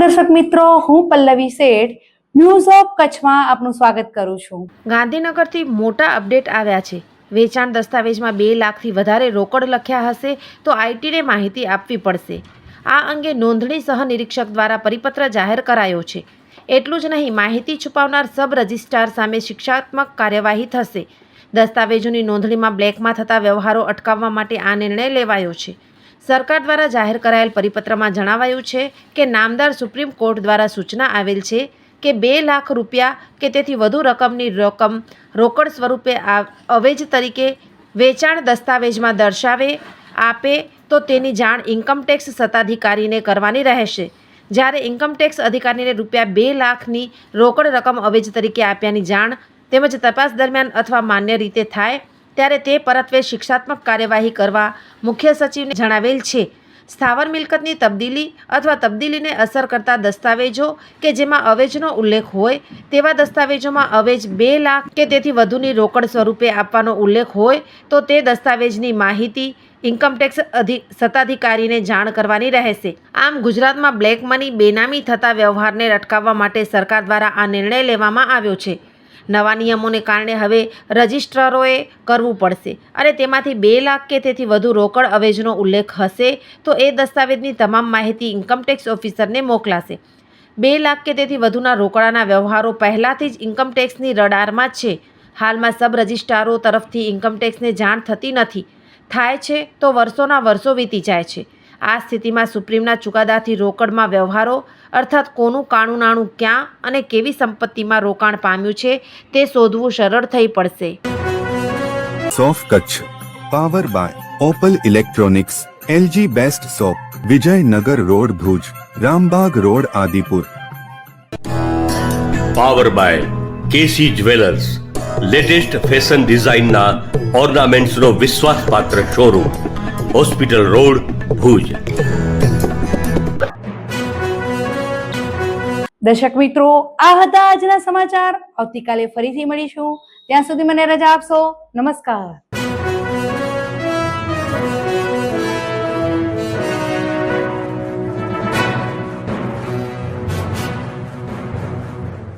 દર્શક મિત્રો, હું પલ્લવી શેઠ ન્યૂઝ ઓફ કચ્છમાં આપનું સ્વાગત કરું છું. ગાંધીનગરથી મોટા અપડેટ આવ્યા છે. વેચાણ દસ્તાવેજમાં બે લાખથી વધારે રોકડ લખ્યા હશે તો આઈટીને માહિતી આપવી પડશે. આ અંગે નોંધણી સહ નિરીક્ષક દ્વારા પરિપત્ર જાહેર કરાયો છે. એટલું જ નહીં, માહિતી છુપાવનાર સબ રજિસ્ટ્રાર સામે શિક્ષાત્મક કાર્યવાહી થશે. દસ્તાવેજોની નોંધણીમાં બ્લેકમાં થતા વ્યવહારો અટકાવવા માટે આ નિર્ણય લેવાયો છે. સરકાર દ્વારા જાહેર કરાયેલ પરિપત્રમાં જણાવાયું છે કે નામદાર સુપ્રીમ કોર્ટ દ્વારા સૂચના આવેલ છે કે બે લાખ રૂપિયા કે તેથી વધુ રકમની રકમ રોકડ સ્વરૂપે અવેજ તરીકે વેચાણ દસ્તાવેજમાં દર્શાવે, આપે તો તેની જાણ ઇન્કમટેક્સ સત્તાધિકારીને કરવાની રહેશે. જ્યારે ઇન્કમટેક્સ અધિકારીને રૂપિયા બે લાખની રોકડ રકમ અવેજ તરીકે આપ્યાની જાણ તેમજ તપાસ દરમિયાન અથવા માન્ય રીતે થાય ત્યારે તે પરત્વે શિક્ષાત્મક કાર્યવાહી કરવા મુખ્ય સચિવને જણાવેલ છે. સ્થાવર મિલકતની તબદીલી અથવા તબદીલીને અસર કરતા દસ્તાવેજો કે જેમાં અવેજનો ઉલ્લેખ હોય, તેવા દસ્તાવેજોમાં અવેજ બે લાખ કે તેથી વધુની રોકડ સ્વરૂપે આપવાનો ઉલ્લેખ હોય, તો તે દસ્તાવેજની માહિતી ઇન્કમટેક્સ અધિ, સત્તાધિકારીને જાણ કરવાની રહેશે. આમ, ગુજરાતમાં બ્લેક મની બેનામી થતા વ્યવહારને અટકાવવા માટે સરકાર દ્વારા આ નિર્ણય લેવામાં આવ્યો છે. નવા નિયમોને કારણે હવે રજિસ્ટ્રારોએ કરવું પડશે. અને તેમાંથી બે લાખ કે તેથી વધુ રોકડ અવેજનો ઉલ્લેખ હશે તો એ દસ્તાવેજની તમામ માહિતી ઇન્કમટેક્સ ઓફિસરને મોકલાશે. બે લાખ કે તેથી વધુના રોકડાના વ્યવહારો પહેલાંથી જ ઇન્કમટેક્સની રડારમાં છે. હાલમાં સબ રજિસ્ટ્રારો તરફથી ઇન્કમટેક્સને જાણ થતી નથી. થાય છે તો વર્ષોના વર્ષો વીતી જાય છે. આ સ્થિતિમાં સુપ્રીમના ચુકાદાથી રોકડમાં વ્યવહારો અર્થાત કોનું કાણું નાણું ક્યાં અને કેવી સંપત્તિમાં રોકાણ પામ્યું છે તે શોધવું સરળ થઈ પડશે. સોફ Kutch power by Opal electronics LG best shop Vijaynagar road Bhuj Rambagh road Adipur. Power by KC jewellers latest fashion ડિઝાઇનના ઓર્નામેન્ટ્સનો વિશ્વાસપાત્ર શોરૂમ. Hospital road Bhuj. દર્શક મિત્રો, આ હતા આજના સમાચાર. આવતીકાલે ફરીથી મળીશું. ત્યાં સુધી મને રજા આપશો. નમસ્કાર.